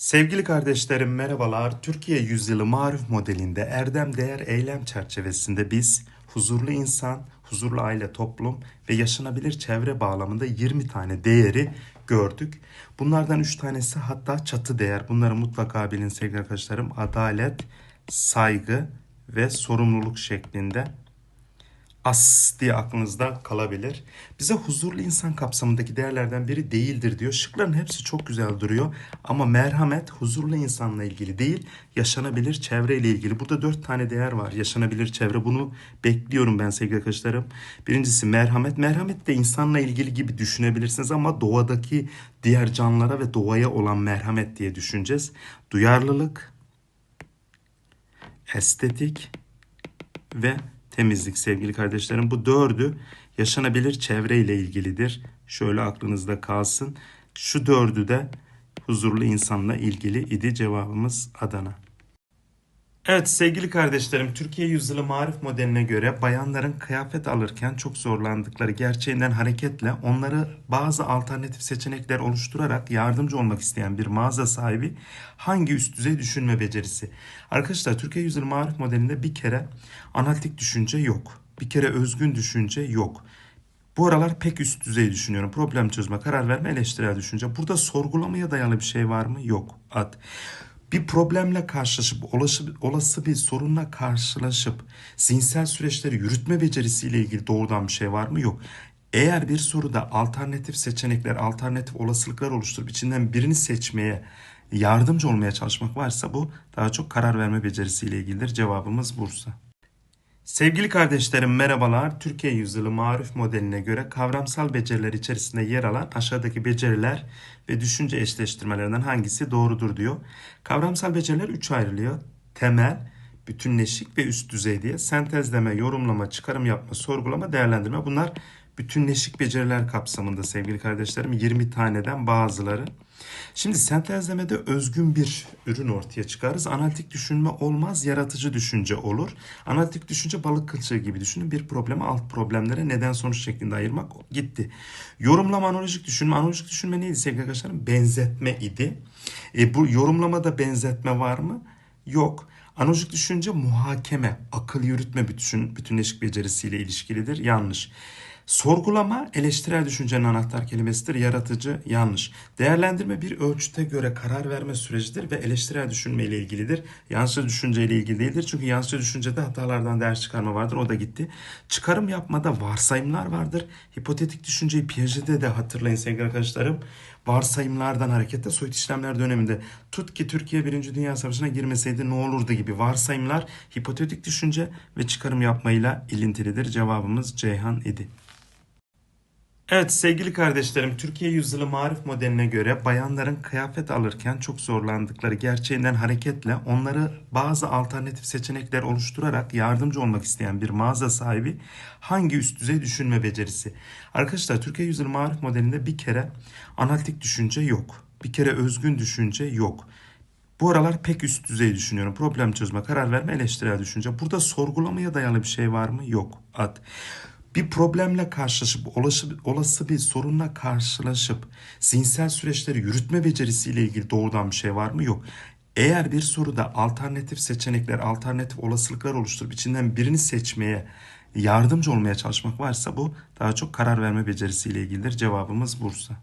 Sevgili kardeşlerim merhabalar. Türkiye Yüzyılı Marif modelinde erdem değer eylem çerçevesinde biz huzurlu insan, huzurlu aile toplum ve yaşanabilir çevre bağlamında 20 tane değeri gördük. Bunlardan 3 tanesi hatta çatı değer. Bunları mutlaka bilin sevgili arkadaşlarım. Adalet, saygı ve sorumluluk şeklinde as diye aklınızda kalabilir. Bize huzurlu insan kapsamındaki değerlerden biri değildir diyor. Şıkların hepsi çok güzel duruyor ama merhamet huzurlu insanla ilgili değil, yaşanabilir çevreyle ilgili. Burada dört tane değer var. Yaşanabilir çevre bunu bekliyorum ben sevgili arkadaşlarım. Birincisi merhamet. Merhamet de insanla ilgili gibi düşünebilirsiniz ama doğadaki diğer canlılara ve doğaya olan merhamet diye düşüneceğiz. Duyarlılık, estetik ve temizlik sevgili kardeşlerim. Bu dördü yaşanabilir çevreyle ilgilidir. Şöyle aklınızda kalsın. Şu dördü de huzurlu insanla ilgili idi cevabımız Adana. Evet sevgili kardeşlerim Türkiye Yüzyılı Marif modeline göre bayanların kıyafet alırken çok zorlandıkları gerçeğinden hareketle onları bazı alternatif seçenekler oluşturarak yardımcı olmak isteyen bir mağaza sahibi hangi üst düzey düşünme becerisi? Arkadaşlar Türkiye Yüzyılı Marif modelinde bir kere analitik düşünce yok. Bir kere özgün düşünce yok. Bu aralar pek üst düzey düşünüyorum. Problem çözme, karar verme, eleştirel düşünce. Burada sorgulamaya dayalı bir şey var mı? Yok. At bir problemle karşılaşıp olası, olası bir sorunla karşılaşıp zihinsel süreçleri yürütme becerisiyle ilgili doğrudan bir şey var mı? Yok. Eğer bir soruda alternatif seçenekler, alternatif olasılıklar oluşturup içinden birini seçmeye yardımcı olmaya çalışmak varsa bu daha çok karar verme becerisiyle ilgilidir. Cevabımız Bursa. Sevgili kardeşlerim merhabalar. Türkiye Yüzyılı Marif modeline göre kavramsal beceriler içerisinde yer alan aşağıdaki beceriler ve düşünce eşleştirmelerinden hangisi doğrudur diyor. Kavramsal beceriler 3 ayrılıyor. Temel, bütünleşik ve üst düzey diye. Sentezleme, yorumlama, çıkarım yapma, sorgulama, değerlendirme bunlar bütünleşik beceriler kapsamında sevgili kardeşlerim 20 taneden bazıları. Şimdi sentezlemede özgün bir ürün ortaya çıkarız. Analitik düşünme olmaz, yaratıcı düşünce olur. Analitik düşünce balık kılçığı gibi düşünün. Bir problemi alt problemlere neden sonuç şeklinde ayırmak gitti. Yorumlama analojik düşünme. Analojik düşünme neydi sevgili arkadaşlarım? Benzetme idi. E, bu yorumlamada benzetme var mı? Yok. Analojik düşünce muhakeme, akıl yürütme bütün, bütünleşik becerisiyle ilişkilidir. Yanlış. Sorgulama eleştirel düşüncenin anahtar kelimesidir. Yaratıcı yanlış. Değerlendirme bir ölçüte göre karar verme sürecidir ve eleştirel düşünme ile ilgilidir. Yansıcı düşünce ile ilgili değildir. Çünkü yansıcı düşüncede hatalardan ders çıkarma vardır. O da gitti. Çıkarım yapmada varsayımlar vardır. Hipotetik düşünceyi Piaget'de de hatırlayın sevgili arkadaşlarım. Varsayımlardan hareketle soyut işlemler döneminde tut ki Türkiye Birinci Dünya Savaşı'na girmeseydi ne olurdu gibi varsayımlar hipotetik düşünce ve çıkarım yapmayla ilintilidir. Cevabımız Ceyhan idi. Evet sevgili kardeşlerim Türkiye Yüzyılı Marif modeline göre bayanların kıyafet alırken çok zorlandıkları gerçeğinden hareketle onları bazı alternatif seçenekler oluşturarak yardımcı olmak isteyen bir mağaza sahibi hangi üst düzey düşünme becerisi? Arkadaşlar Türkiye Yüzyılı Marif modelinde bir kere analitik düşünce yok. Bir kere özgün düşünce yok. Bu aralar pek üst düzey düşünüyorum. Problem çözme, karar verme, eleştirel düşünce. Burada sorgulamaya dayalı bir şey var mı? Yok. At bir problemle karşılaşıp olası, olası bir sorunla karşılaşıp zihinsel süreçleri yürütme becerisiyle ilgili doğrudan bir şey var mı? Yok. Eğer bir soruda alternatif seçenekler, alternatif olasılıklar oluşturup içinden birini seçmeye yardımcı olmaya çalışmak varsa bu daha çok karar verme becerisiyle ilgilidir. Cevabımız Bursa.